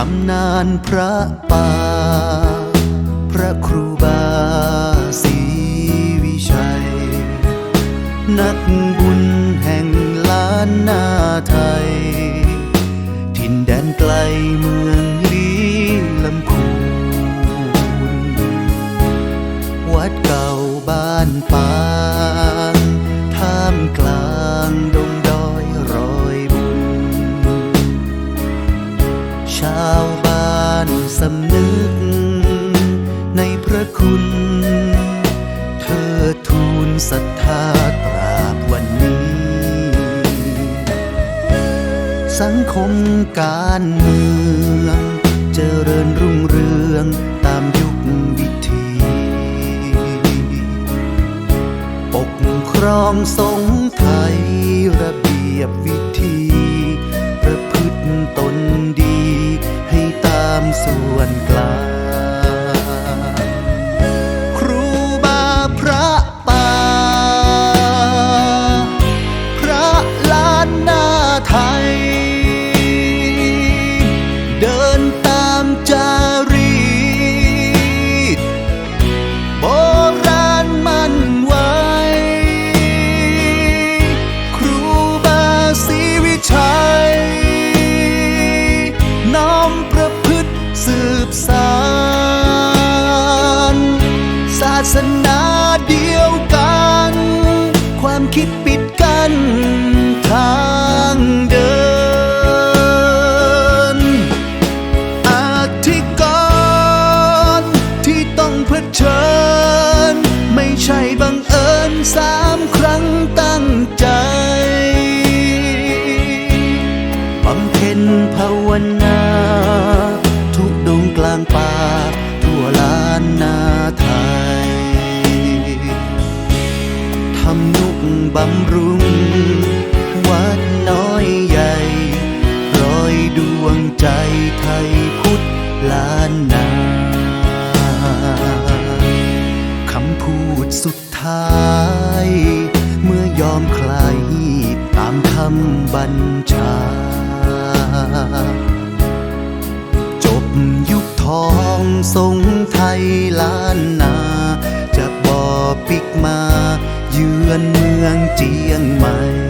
ตำนานพระป่า พระครูบาศรีวิชัย นักบุญแห่งล้านนาไทยถิ่นแดนไกลเมืองลีลำพูนวัดเก่าบ้านปางท่ามกลางดง สำนึก ในพระคุณ เธอทูลศรัทธาตราบวันนี้ สังคมการเมืองเจริญรุ่งเรืองตามยุควิธี ปกครองสง กบำรุง วัดน้อยใหญ่รอยดวงใจไทยพุทธล้านนาคำพูดสุดท้าย เมื่อยอมคลายหีบตามคำบัญชา จบยุคทองทรงไทยล้าน อนเมืองเจียงใหม่